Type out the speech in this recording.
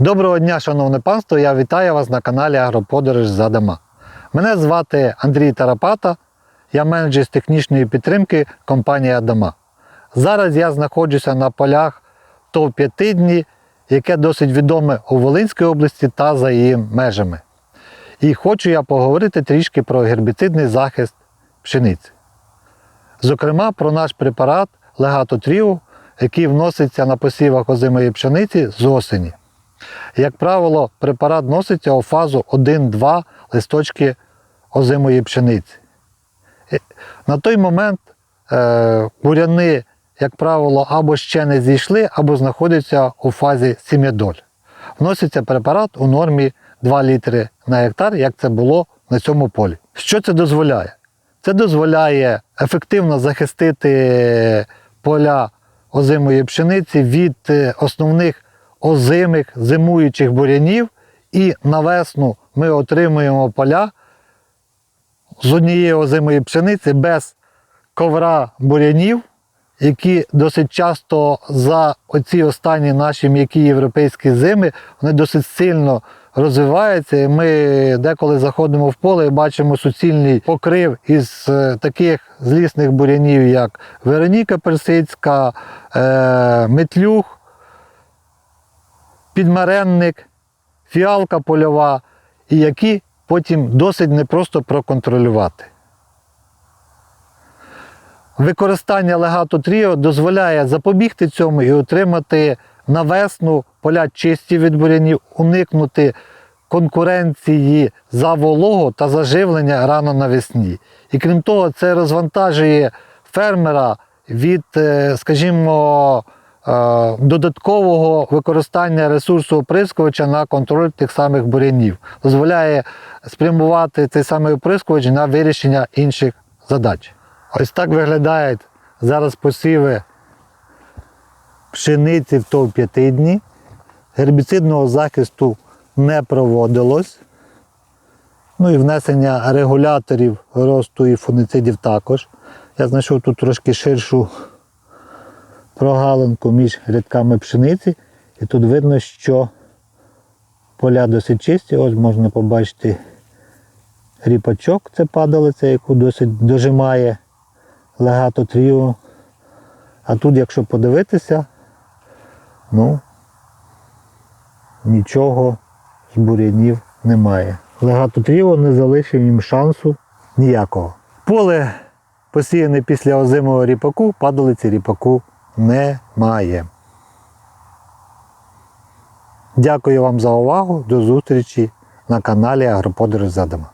Доброго дня, шановне панство! Я вітаю вас на каналі Агроподорож за дома. Мене звати Андрій Тарапата, я менеджер з технічної підтримки компанії Адама. Зараз я знаходжуся на полях ТОВ П'ятидні, яке досить відоме у Волинській області та за її межами. І хочу я поговорити трішки про гербіцидний захист пшениці. Зокрема, про наш препарат Легато Тріо, який вноситься на посівах озимої пшениці з осені. Як правило, препарат вноситься у фазу 1-2 листочки озимої пшениці. На той момент е, буряни, як правило, або ще не зійшли, або знаходяться у фазі сім'ядоль. Вноситься препарат у нормі 2 літри на гектар, як це було на цьому полі. Що це дозволяє? Це дозволяє ефективно захистити поля озимої пшениці від е, основних озимих зимуючих бурянів, і на весну ми отримуємо поля з однієї озимої пшениці без ковра бурянів, які досить часто за оці останні наші м'які європейські зими вони досить сильно розвиваються. І ми деколи заходимо в поле і бачимо суцільний покрив із е, таких злісних бурянів, як Вероніка Персидська, е, Метлюх, підмаренник, фіалка польова, і які потім досить непросто проконтролювати. Використання легато тріо дозволяє запобігти цьому і отримати на весну поля чисті від бурянів, уникнути конкуренції за вологу та заживлення рано навесні. І крім того, це розвантажує фермера від, е, скажімо, додаткового використання ресурсу оприскувача на контроль тих самих бурянів. Дозволяє спрямувати цей самий оприскувач на вирішення інших задач. Ось так виглядають зараз посіви пшениці в ТОВ 5 дні. Гербіцидного захисту не проводилось. Ну і внесення регуляторів росту і фунгіцидів також. Я знайшов тут трошки ширшу прогалинку між рядками пшениці. І тут видно, що поля досить чисті. Ось можна побачити ріпачок, це падалиця, яку досить дожимає легато тріо. А тут, якщо подивитися, ну, нічого з бурянів немає. Легато тріо не залишив їм шансу ніякого. Поле посіяне після озимого ріпаку, падалиці ріпаку немає. Дякую вам за увагу. До зустрічі на каналі Агроподорож Задома.